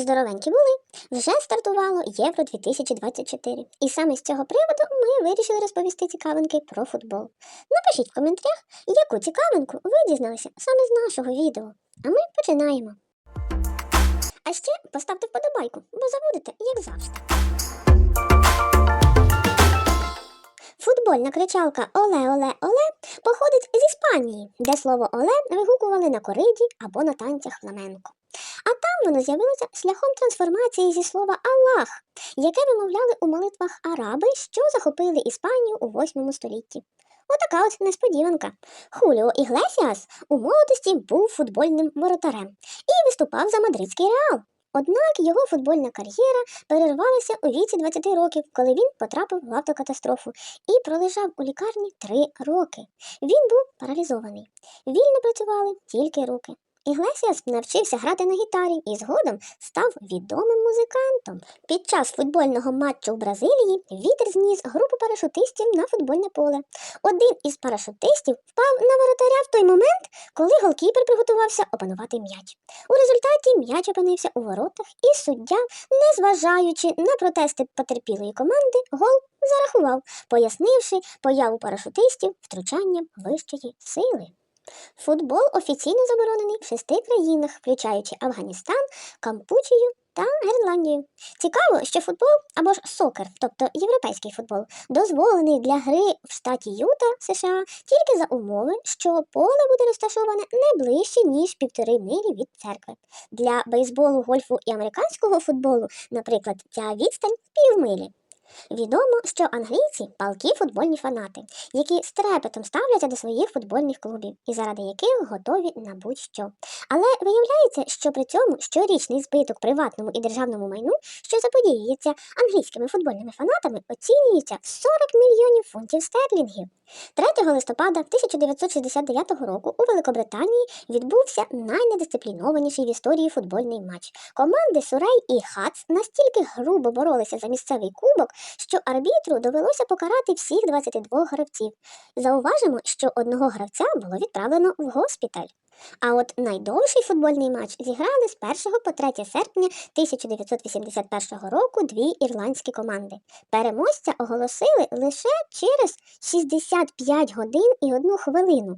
здоровенькі були, вже стартувало Євро 2024. І саме з цього приводу ми вирішили розповісти цікавинки про футбол. Напишіть в коментарях, яку цікавинку ви дізналися саме з нашого відео. А ми починаємо. А ще поставте вподобайку, бо забудете, як завжди. Футбольна кричалка Оле Оле Оле походить з Іспанії, де слово Оле вигукували на кориді або на танцях фламенко. А там воно з'явилося шляхом трансформації зі слова Аллах, яке вимовляли у молитвах араби, що захопили Іспанію у 8 столітті. Отака от несподіванка. Хуліо Іглесіас у молодості був футбольним воротарем і виступав за мадридський реал. Однак його футбольна кар'єра перервалася у віці 20 років, коли він потрапив в автокатастрофу і пролежав у лікарні 3 роки. Він був паралізований. Вільно працювали тільки руки. Іглесіас навчився грати на гітарі і згодом став відомим музикантом. Під час футбольного матчу у Бразилії вітер зніс групу парашутистів на футбольне поле. Один із парашутистів впав на воротаря в той момент, коли голкіпер приготувався опанувати м'яч. У результаті м'яч опинився у воротах, і суддя, незважаючи на протести потерпілої команди, гол зарахував, пояснивши появу парашутистів втручанням вищої сили. Футбол офіційно заборонений в шести країнах, включаючи Афганістан, Кампучію та Гренландію. Цікаво, що футбол або ж сокер, тобто європейський футбол, дозволений для гри в штаті Юта США тільки за умови, що поле буде розташоване не ближче ніж півтори милі від церкви. Для бейсболу, гольфу і американського футболу, наприклад, ця відстань півмилі. Відомо, що англійці палкі футбольні фанати, які з трепетом ставляться до своїх футбольних клубів і заради яких готові на будь-що. Але виявляється, що при цьому щорічний збиток приватному і державному майну, що заподіюється англійськими футбольними фанатами, оцінюється в 40 мільйонів фунтів стерлінгів. 3 листопада 1969 року у Великобританії відбувся найнедисциплінованіший в історії футбольний матч. Команди Сурей і Хац настільки грубо боролися за місцевий кубок, що арбітру довелося покарати всіх 22 гравців. Зауважимо, що одного гравця було відправлено в госпіталь. А от найдовший футбольний матч зіграли з 1 по 3 серпня 1981 року дві ірландські команди. Переможця оголосили лише через 65 годин і одну хвилину.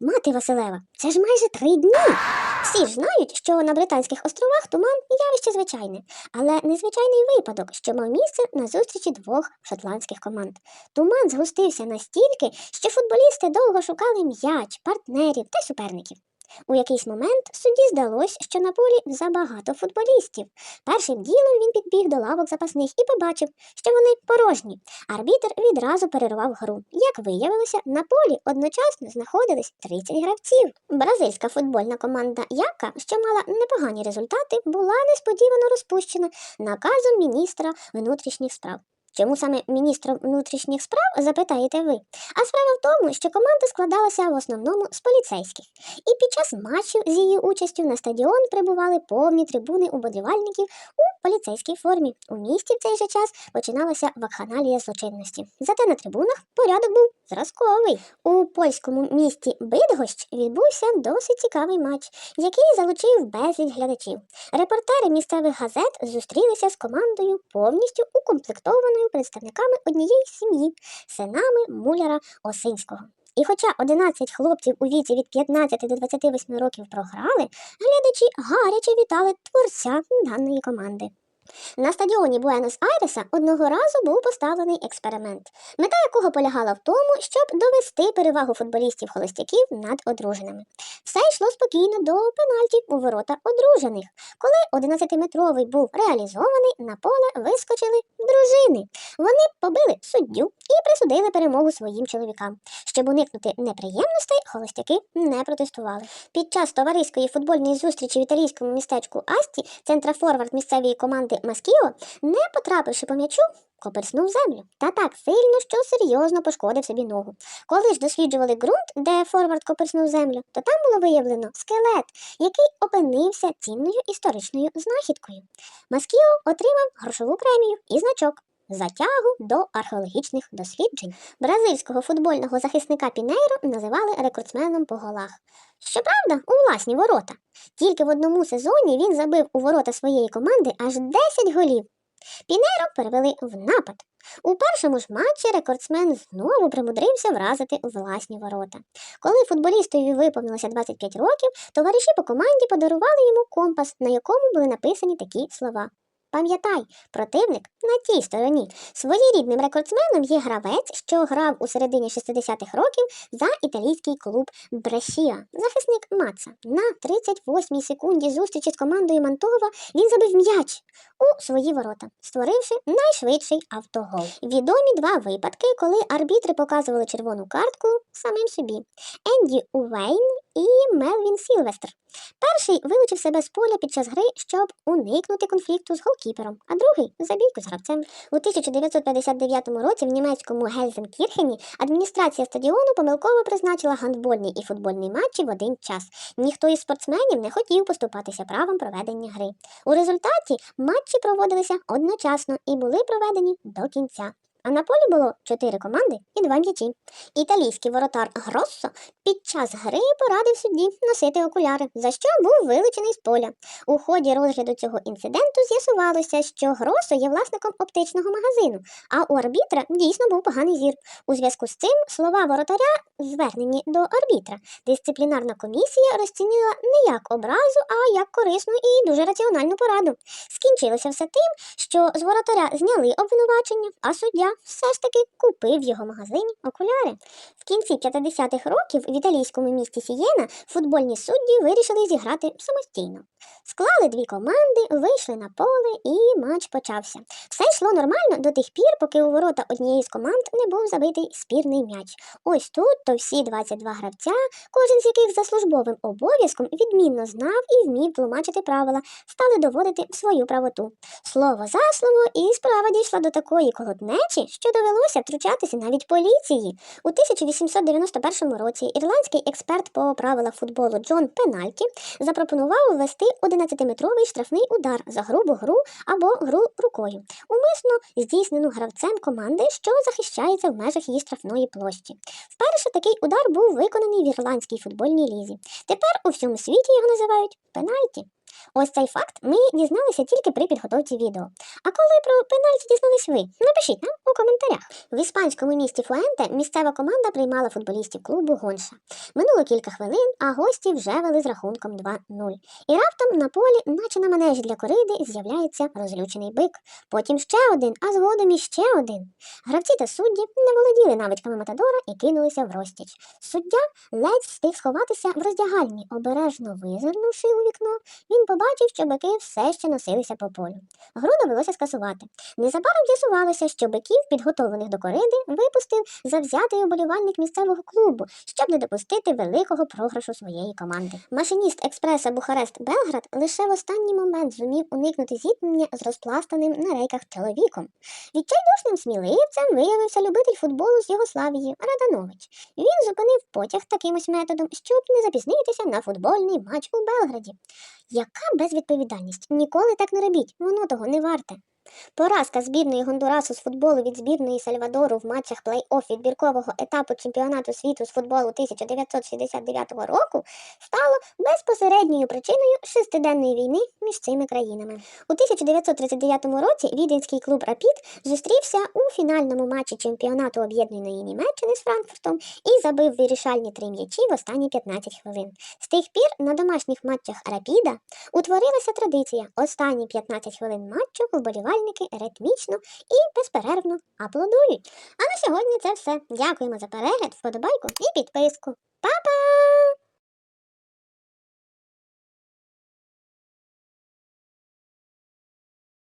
Мати Василева, це ж майже три дні. Всі ж знають, що на Британських островах туман явище звичайне, але незвичайний випадок, що мав місце на зустрічі двох шотландських команд. Туман згустився настільки, що футболісти довго шукали м'яч, партнерів та суперників. У якийсь момент судді здалось, що на полі забагато футболістів. Першим ділом він підбіг до лавок запасних і побачив, що вони порожні. Арбітр відразу перервав гру. Як виявилося, на полі одночасно знаходились 30 гравців. Бразильська футбольна команда Яка, що мала непогані результати, була несподівано розпущена наказом міністра внутрішніх справ. Чому саме міністром внутрішніх справ, запитаєте ви? А справа в тому, що команда складалася в основному з поліцейських, і під час матчів з її участю на стадіон прибували повні трибуни уболівальників у поліцейській формі. У місті в цей же час починалася вакханалія злочинності. Зате на трибунах порядок був зразковий. У польському місті Бидгощ відбувся досить цікавий матч, який залучив безліч глядачів. Репортери місцевих газет зустрілися з командою повністю укомплектованою представниками однієї сім'ї, синами муляра Осинського. І хоча 11 хлопців у віці від 15 до 28 років програли, глядачі гаряче вітали творця даної команди. На стадіоні Буенос-Айреса одного разу був поставлений експеримент, мета якого полягала в тому, щоб довести перевагу футболістів-холостяків над одруженими. Все йшло спокійно до пенальті у ворота одружених. Коли 11-метровий був реалізований, на поле вискочили дружини. Вони побили суддю і присудили перемогу своїм чоловікам. Щоб уникнути неприємностей, холостяки не протестували. Під час товариської футбольної зустрічі в італійському містечку Асті центрафорвард місцевої команди Маскіо, не потрапивши по м'ячу, коперснув землю. Та так сильно, що серйозно пошкодив собі ногу. Коли ж досліджували ґрунт, де форвард коперснув землю, то там було виявлено скелет, який опинився цінною історичною знахідкою. Маскіо отримав грошову премію і значок. Затягу до археологічних досліджень. Бразильського футбольного захисника Пінейро називали рекордсменом по голах. Щоправда, у власні ворота. Тільки в одному сезоні він забив у ворота своєї команди аж 10 голів. Пінейро перевели в напад. У першому ж матчі рекордсмен знову примудрився вразити власні ворота. Коли футболістові виповнилося 25 років, товариші по команді подарували йому компас, на якому були написані такі слова. Пам'ятай, противник на тій стороні. Своєрідним рекордсменом є гравець, що грав у середині 60-х років за італійський клуб Брешія. Захисник Маца. На 38-й секунді зустрічі з командою Мантова він забив м'яч у свої ворота, створивши найшвидший автогол. Відомі два випадки, коли арбітри показували червону картку самим собі: Енді Уейн і Мелвін Сілвестр. Перший вилучив себе з поля під час гри, щоб уникнути конфлікту з голкіпером, а другий забійку з гравцем. У 1959 році в німецькому Гельзенкірхені адміністрація стадіону помилково призначила гандбольний і футбольний матчі в один час. Ніхто із спортсменів не хотів поступатися правом проведення гри. У результаті матчі проводилися одночасно і були проведені до кінця. А на полі було чотири команди і два м'ячі. Італійський воротар Гроссо під час гри порадив судді носити окуляри, за що був вилучений з поля. У ході розгляду цього інциденту з'ясувалося, що Гроссо є власником оптичного магазину, а у арбітра дійсно був поганий зір. У зв'язку з цим слова воротаря звернені до арбітра. Дисциплінарна комісія розцінила не як образу, а як корисну і дуже раціональну пораду. Скінчилося все тим, що з воротаря зняли обвинувачення, а суддя все ж таки купив в його магазині окуляри. В кінці 50-х років в італійському місті Сієна футбольні судді вирішили зіграти самостійно. Склали дві команди, вийшли на поле і матч почався. Все йшло нормально до тих пір, поки у ворота однієї з команд не був забитий спірний м'яч. Ось тут то всі 22 гравця, кожен з яких за службовим обов'язком відмінно знав і вмів тлумачити правила, стали доводити свою правоту. Слово за слово, і справа дійшла до такої колотнечі, що довелося втручатися навіть поліції. У 1891 році ірландський експерт по правилах футболу Джон Пенальті запропонував ввести 11-метровий штрафний удар за грубу гру або гру рукою, умисно здійснену гравцем команди, що захищається в межах її штрафної площі. Вперше такий удар був виконаний в ірландській футбольній лізі. Тепер у всьому світі його називають пенальті. Ось цей факт ми дізналися тільки при підготовці відео. А коли про пенальті дізнались ви? Напишіть нам у коментарях. В іспанському місті Фуенте місцева команда приймала футболістів клубу Гонша. Минуло кілька хвилин, а гості вже вели з рахунком 2-0. І раптом на полі, наче на манежі для кориди, з'являється розлючений бик. Потім ще один, а згодом іще один. Гравці та судді не володіли навичками Матадора і кинулися в розтіч. Суддя ледь встиг сховатися в роздягальні, обережно визирнувши у вікно, він побачив, що бики все ще носилися по полю. Гру довелося скасувати. Незабаром з'ясувалося, що биків, підготовлених до кориди, випустив завзятий уболівальник місцевого клубу, щоб не допустити великого програшу своєї команди. Машиніст експреса Бухарест Белград лише в останній момент зумів уникнути зіткнення з розпластаним на рейках чоловіком. Відчайдушним сміливцем виявився любитель футболу з Єгославії Раданович. Він зупинив потяг таким ось методом, щоб не запізнитися на футбольний матч у Белграді. Яка безвідповідальність? Ніколи так не робіть, воно того не варте. Поразка збірної Гондурасу з футболу від збірної Сальвадору в матчах плей-офф відбіркового етапу чемпіонату світу з футболу 1969 року стало безпосередньою причиною шестиденної війни між цими країнами. У 1939 році віденський клуб Рапід зустрівся у фінальному матчі чемпіонату об'єднаної Німеччини з Франкфуртом і забив вирішальні три м'ячі в останні 15 хвилин. З тих пір на домашніх матчах Рапіда утворилася традиція останні 15 хвилин матчу вболівальники ритмічно і безперервно аплодують. А на сьогодні це все. Дякуємо за перегляд, вподобайку і підписку. Па-па!